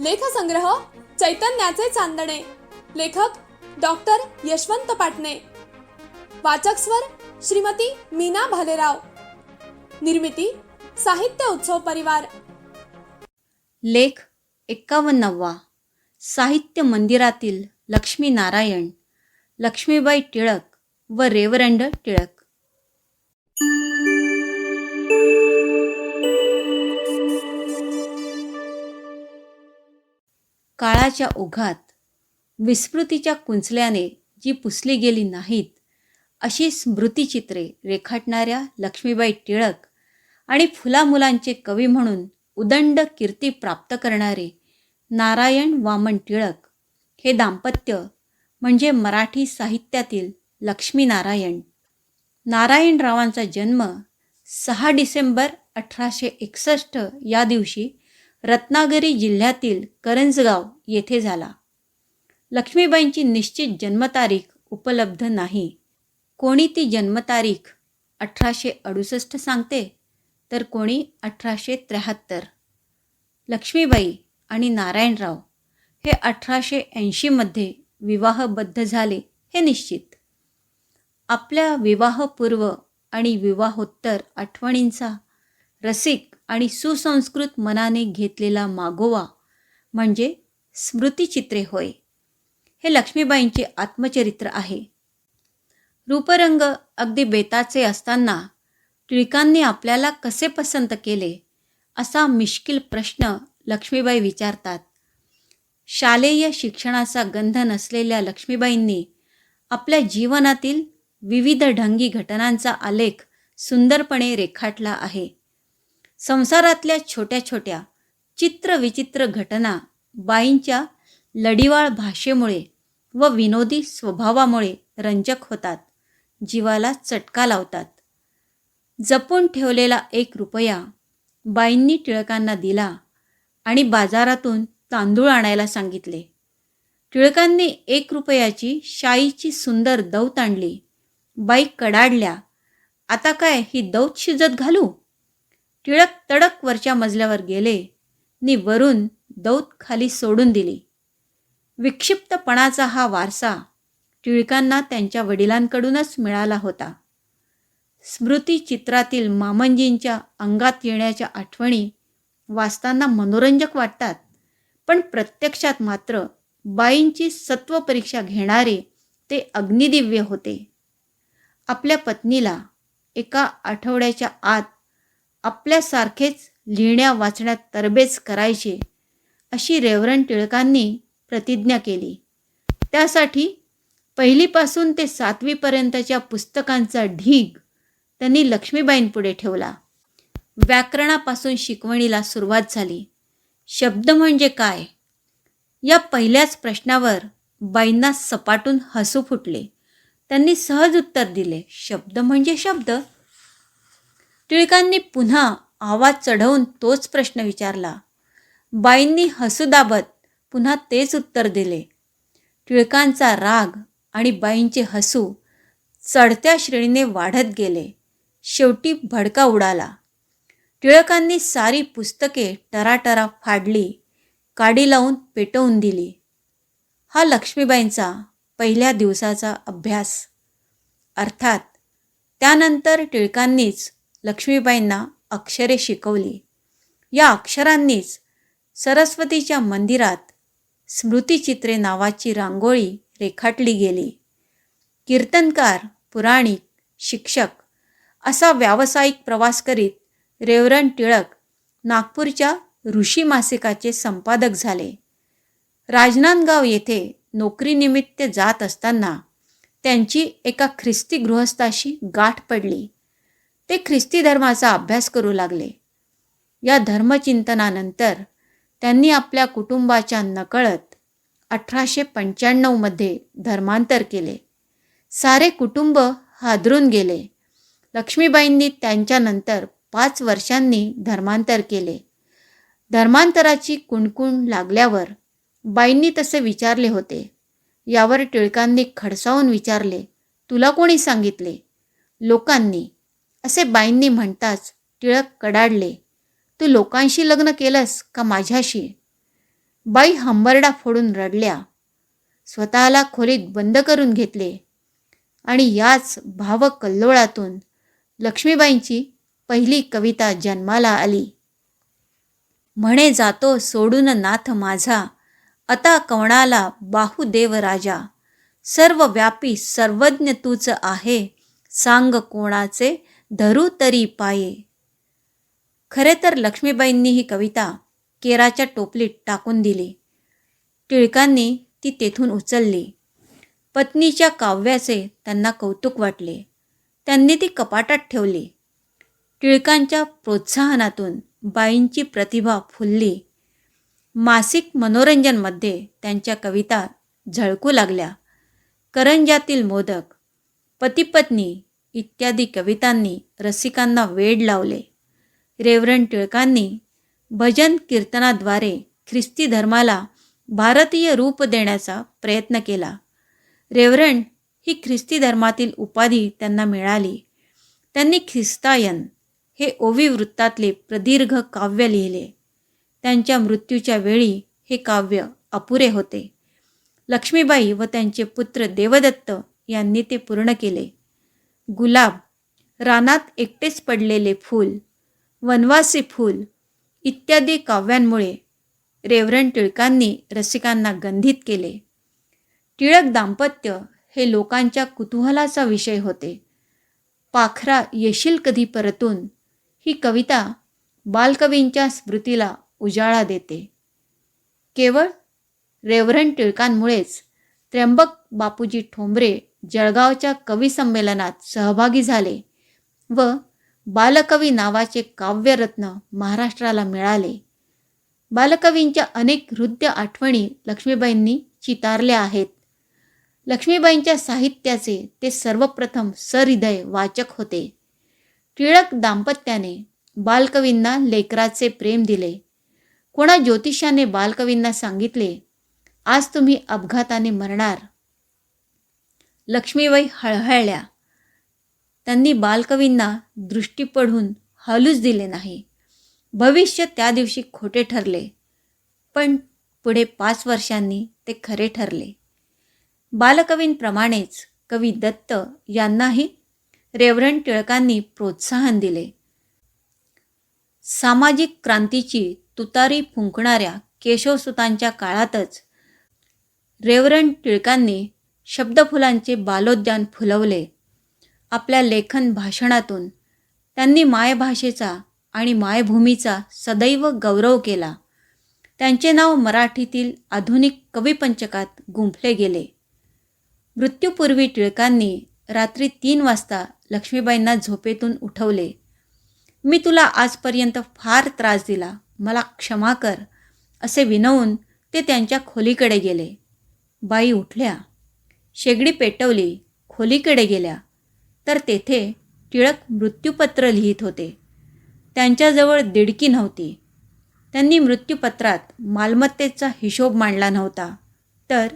लेखसंग्रह चैतन्याचे चांदणे. लेखक डॉक्टर यशवंत पाटणे. वाचक स्वर श्रीमती मीना भालेराव. निर्मिती साहित्य उत्सव परिवार. लेख एक्कावन्नावा. साहित्य मंदिरातील लक्ष्मीनारायण लक्ष्मीबाई टिळक व रेवरंड टिळक. काळाच्या ओघात विस्मृतीच्या कुंचल्याने जी पुसली गेली नाहीत अशी स्मृतिचित्रे रेखाटणाऱ्या लक्ष्मीबाई टिळक आणि फुलामुलांचे कवी म्हणून उदंड कीर्ती प्राप्त करणारे नारायण वामन टिळक हे दाम्पत्य म्हणजे मराठी साहित्यातील लक्ष्मीनारायण. नारायणरावांचा जन्म सहा डिसेंबर अठराशे एकसष्ट या दिवशी रत्नागिरी जिल्ह्यातील करंजगाव येथे झाला. लक्ष्मीबाईंची निश्चित जन्मतारीख उपलब्ध नाही. कोणी ती जन्मतारीख अठराशे अडुसष्ट सांगते? तर कोणी अठराशे त्र्याहत्तर. लक्ष्मीबाई आणि नारायणराव हे अठराशे ऐंशीमध्ये विवाहबद्ध झाले हे निश्चित. आपल्या विवाहपूर्व आणि विवाहोत्तर आठवणींचा रसिक आणि सुसंस्कृत मनाने घेतलेला मागोवा म्हणजे स्मृतिचित्रे होय. हे लक्ष्मीबाईंचे आत्मचरित्र आहे. रूपरंग अगदी बेताचे असताना टिळकांनी आपल्याला कसे पसंत केले असा मिश्किल प्रश्न लक्ष्मीबाई विचारतात. शालेय शिक्षणाचा गंध नसलेल्या लक्ष्मीबाईंनी आपल्या जीवनातील विविध ढंगी घटनांचा आलेख सुंदरपणे रेखाटला आहे. संसारातल्या छोट्या छोट्या चित्रविचित्र घटना बाईंच्या लढीवाळ भाषेमुळे व विनोदी स्वभावामुळे रंजक होतात जीवाला चटका लावतात. जपून ठेवलेला एक रुपया बाईंनी टिळकांना दिला आणि बाजारातून तांदूळ आणायला सांगितले. टिळकांनी एक रुपयाची शाईची सुंदर दौत आणली. बाई कडाडल्या आता काय ही दौत शिजत घालू? टिळक तडक वरच्या मजल्यावर गेले. नि वरून दौत खाली सोडून दिली. विक्षिप्तपणाचा हा वारसा टिळकांना त्यांच्या वडिलांकडूनच मिळाला होता. स्मृतीचित्रातील मामंजींच्या अंगात येण्याच्या आठवणी वाचताना मनोरंजक वाटतात पण प्रत्यक्षात मात्र बाईंची सत्वपरीक्षा घेणारे ते अग्निदिव्य होते. आपल्या पत्नीला एका आठवड्याच्या आत आपल्यासारखेच लिहिण्या वाचण्यात तरबेज करायचे अशी रेवरन टिळकांनी प्रतिज्ञा केली. त्यासाठी पहिलीपासून ते सातवीपर्यंतच्या पुस्तकांचा ढीग त्यांनी लक्ष्मीबाईंपुढे ठेवला. व्याकरणापासून शिकवणीला सुरुवात झाली. शब्द म्हणजे काय? या पहिल्याच प्रश्नावर बाईंना सपाटून हसू फुटले. त्यांनी सहज उत्तर दिले शब्द म्हणजे शब्द. टिळकांनी पुन्हा आवाज चढवून तोच प्रश्न विचारला. बाईंनी हसू दाबत पुन्हा तेच उत्तर दिले. टिळकांचा राग आणि बाईंचे हसू चढत्या श्रेणीने वाढत गेले. शेवटी भडका उडाला. टिळकांनी सारी पुस्तके टराटरा फाडली काडी लावून पेटवून दिली. हा लक्ष्मीबाईंचा पहिल्या दिवसाचा अभ्यास. अर्थात त्यानंतर टिळकांनीच लक्ष्मीबाईंना अक्षरे शिकवली. या अक्षरांनीच सरस्वतीच्या मंदिरात स्मृतिचित्रे नावाची रांगोळी रेखाटली गेली. कीर्तनकार पुराणिक शिक्षक असा व्यावसायिक प्रवास करीत रेवरन टिळक नागपूरच्या ऋषी मासिकाचे संपादक झाले. राजनांदगाव येथे नोकरीनिमित्त जात असताना त्यांची एका ख्रिस्ती गृहस्थाशी गाठ पडली. ते ख्रिस्ती धर्माचा अभ्यास करू लागले. या धर्मचिंतनानंतर त्यांनी आपल्या कुटुंबाच्या नकळत अठराशे पंच्याण्णवमध्ये धर्मांतर केले. सारे कुटुंब हादरून गेले. लक्ष्मीबाईंनी त्यांच्यानंतर पाच वर्षांनी धर्मांतर केले. धर्मांतराची कुणकुण लागल्यावर बाईंनी तसे विचारले होते. यावर टिळकांनी खडसावून विचारले तुला कोणी सांगितले? लोकांनी असे बाईंनी म्हणताच टिळक कडाडले तू लोकांशी लग्न केलंस का माझ्याशी? बाई हंबरडा फोडून रडल्या स्वतःला खोलीत बंद करून घेतले आणि याच भावकल्लोळातून लक्ष्मीबाईंची पहिली कविता जन्माला आली. म्हणे जातो सोडून नाथ माझा आता कवणाला बाहुदेव राजा. सर्व व्यापी सर्वज्ञ तूच आहे सांग कोणाचे धरू तरी पाये. खरे तर लक्ष्मीबाईंनी ही कविता केराच्या टोपलीत टाकून दिली. टिळकांनी ती तेथून उचलली. पत्नीच्या काव्याचे त्यांना कौतुक वाटले. त्यांनी ती कपाटात ठेवली. टिळकांच्या प्रोत्साहनातून बाईंची प्रतिभा फुलली. मासिक मनोरंजनमध्ये त्यांच्या कविता झळकू लागल्या. करंजातील मोदक पतीपत्नी इत्यादी कवितांनी रसिकांना वेड लावले. रेवरन टिळकांनी भजन कीर्तनाद्वारे ख्रिस्ती धर्माला भारतीय रूप देण्याचा प्रयत्न केला. रेवरण ही ख्रिस्ती धर्मातील उपाधी त्यांना मिळाली. त्यांनी ख्रिस्तायन हे ओवी वृत्तातले प्रदीर्घ काव्य लिहिले. त्यांच्या मृत्यूच्या वेळी हे काव्य अपुरे होते. लक्ष्मीबाई व त्यांचे पुत्र देवदत्त यांनी ते पूर्ण केले. गुलाब रानात एकटेच पडलेले फूल वनवासी फूल इत्यादी काव्यांमुळे रेवरन टिळकांनी रसिकांना गंधित केले. टिळक दाम्पत्य हे लोकांच्या कुतूहलाचा विषय होते. पाखरा येशील कधी परतून ही कविता बालकवींच्या स्मृतीला उजाळा देते. केवळ रेवरन टिळकांमुळेच त्र्यंबक बापूजी ठोंबरे जळगावच्या कवी संमेलनात सहभागी झाले व बालकवी नावाचे काव्यरत्न महाराष्ट्राला मिळाले. बालकवींच्या अनेक हृदय आठवणी लक्ष्मीबाईंनी चितारल्या आहेत. लक्ष्मीबाईंच्या साहित्याचे ते सर्वप्रथम सहृदय वाचक होते. टिळक दाम्पत्याने बालकवींना लेकराचे प्रेम दिले. कोणा ज्योतिषाने बालकवींना सांगितले आज तुम्ही अपघाताने मरणार. लक्ष्मीबाई हळहळल्या. त्यांनी बालकवींना दृष्टी पडून हलूच दिले नाही. भविष्य त्या दिवशी खोटे ठरले पण पुढे पाच वर्षांनी ते खरे ठरले. बालकवींप्रमाणेच कवी दत्त यांनाही रेवरण टिळकांनी प्रोत्साहन दिले. सामाजिक क्रांतीची तुतारी फुंकणाऱ्या केशवसुतांच्या काळातच रेवरण टिळकांनी शब्दफुलांचे बालोद्यान फुलवले. आपल्या लेखन भाषणातून त्यांनी मायभाषेचा आणि मायभूमीचा सदैव गौरव केला. त्यांचे नाव मराठीतील आधुनिक कविपंचकात गुंफले गेले. मृत्यूपूर्वी टिळकांनी रात्री तीन वाजता लक्ष्मीबाईंना झोपेतून उठवले. मी तुला आजपर्यंत फार त्रास दिला. मला क्षमा कर असे विनवून ते त्यांच्या खोलीकडे गेले. बाई उठल्या. शेगडी पेटवली खोलीकडे गेल्या. तर तेथे टिळक मृत्यूपत्र लिहित होते. त्यांच्याजवळ दिडकी नव्हती. त्यांनी मृत्यूपत्रात मालमत्तेचा हिशोब मांडला नव्हता. तर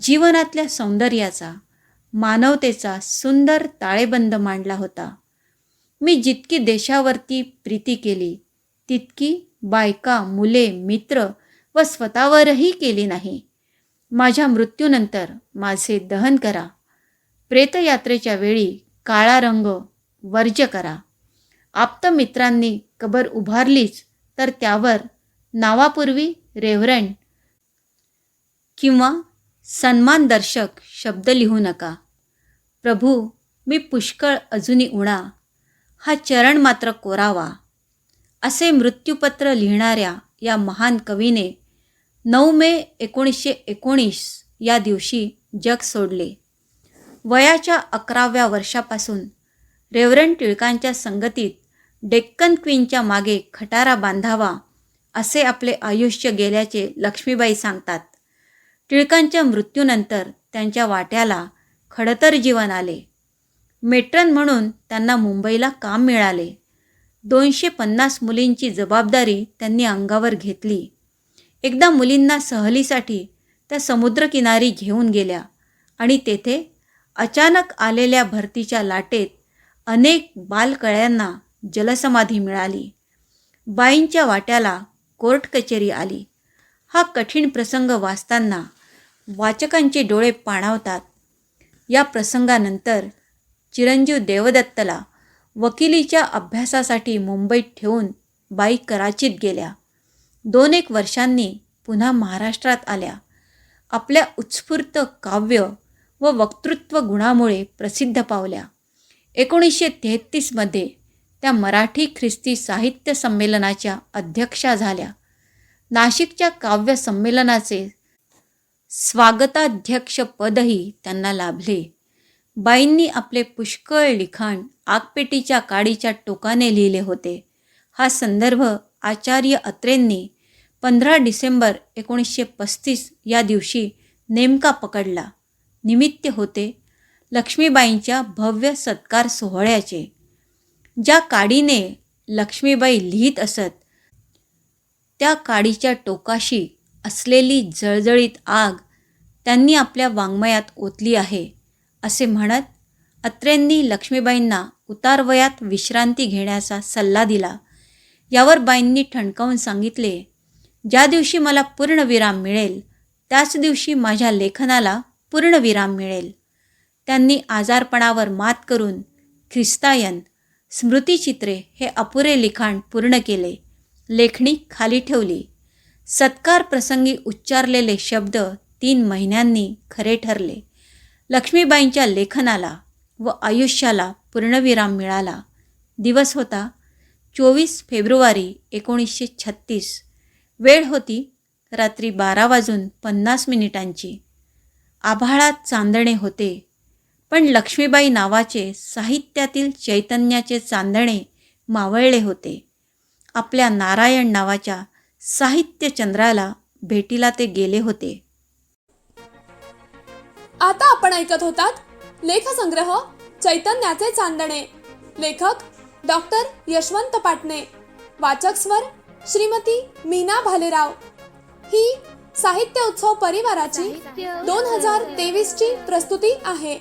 जीवनातल्या सौंदर्याचा मानवतेचा सुंदर ताळेबंद मांडला होता. मी जितकी देशावरती प्रीती केली तितकी बायका मुले मित्र व स्वतःवरही केली नाही. माझ्या मृत्यूनंतर माझे दहन करा. प्रेतयात्रेच्या वेळी काळा रंग वर्ज्य करा. आप्तमित्रांनी कबर उभारलीच तर त्यावर नावापूर्वी रेव्हरंड किंवा सन्मानदर्शक शब्द लिहू नका. प्रभू मी पुष्कळ अजूनी उणा. हा चरण मात्र कोरावा. असे मृत्यूपत्र लिहिणाऱ्या या महान कवीने नऊ मे एकोणीसशे एकोणीस या दिवशी जग सोडले. वयाच्या अकराव्या वर्षापासून रेवरन टिळकांच्या संगतीत डेक्कन क्वीनच्या मागे खटारा बांधावा असे आपले आयुष्य गेल्याचे लक्ष्मीबाई सांगतात. टिळकांच्या मृत्यूनंतर त्यांच्या वाट्याला खडतर जीवन आले. मेट्रन म्हणून त्यांना मुंबईला काम मिळाले. दोनशे पन्नास मुलींची जबाबदारी त्यांनी अंगावर घेतली. एकदा मुलींना सहलीसाठी त्या समुद्रकिनारी घेऊन गेल्या आणि तेथे अचानक आलेल्या भरतीच्या लाटेत अनेक बालकळ्यांना जलसमाधी मिळाली. बाईंच्या वाट्याला कोर्ट कचेरी आली. हा कठीण प्रसंग वाचताना वाचकांचे डोळे पाणावतात. या प्रसंगानंतर चिरंजीव देवदत्तला वकिलीच्या अभ्यासासाठी मुंबईत ठेवून बाई कराचीत गेल्या. दोन एक वर्षांनी पुन्हा महाराष्ट्रात आल्या. आपल्या उत्स्फूर्त काव्य व वक्तृत्व गुणामुळे प्रसिद्ध पावल्या. एकोणीसशे तेहत्तीसमध्ये त्या मराठी ख्रिस्ती साहित्य संमेलनाच्या अध्यक्षा झाल्या. नाशिकच्या काव्य संमेलनाचे स्वागताध्यक्षपदही त्यांना लाभले. बाईंनी आपले पुष्कळ लिखाण आगपेटीच्या काडीच्या टोकाने लिहिले होते. हा संदर्भ आचार्य अत्रेंनी पंधरा डिसेंबर एकोणीसशे पस्तीस या दिवशी नेमका पकडला. निमित्त होते लक्ष्मीबाईंच्या भव्य सत्कार सोहळ्याचे. ज्या काडीने लक्ष्मीबाई लिहित असत त्या काडीच्या टोकाशी असलेली जळजळीत आग त्यांनी आपल्या वाङ्मयात ओतली आहे असे म्हणत अत्रेंनी लक्ष्मीबाईंना उतारवयात विश्रांती घेण्याचा सल्ला दिला. यावर बाईंनी ठणकावून सांगितले ज्या दिवशी मला पूर्ण विराम मिळेल त्याच दिवशी माझ्या लेखनाला पूर्ण विराम मिळेल. त्यांनी आजारपणावर मात करून ख्रिस्तायन स्मृतिचित्रे हे अपुरे लिखाण पूर्ण केले. लेखणी खाली ठेवली. सत्कार प्रसंगी उच्चारलेले शब्द तीन महिन्यांनी खरे ठरले. लक्ष्मीबाईंच्या लेखनाला व आयुष्याला पूर्णविराम मिळाला. दिवस होता चोवीस फेब्रुवारी एकोणीसशे छत्तीस. वेळ होती रात्री बारा वाजून पन्नास मिनिटांची. आभाळात चांदणे होते पण लक्ष्मीबाई नावाचे साहित्यातील चैतन्याचे चांदणे मावळले होते. आपल्या नारायण नावाच्या साहित्यचंद्राला भेटीला ते गेले होते. आता आपण ऐकत होतात लेखसंग्रह चैतन्याचे चांदणे. लेखक डॉक्टर यशवंत पाटणे. वाचक स्वर श्रीमती मीना भालेराव. ही साहित्य उत्सव परिवाराची दोन हजार तेवीस ची प्रस्तुती आहे.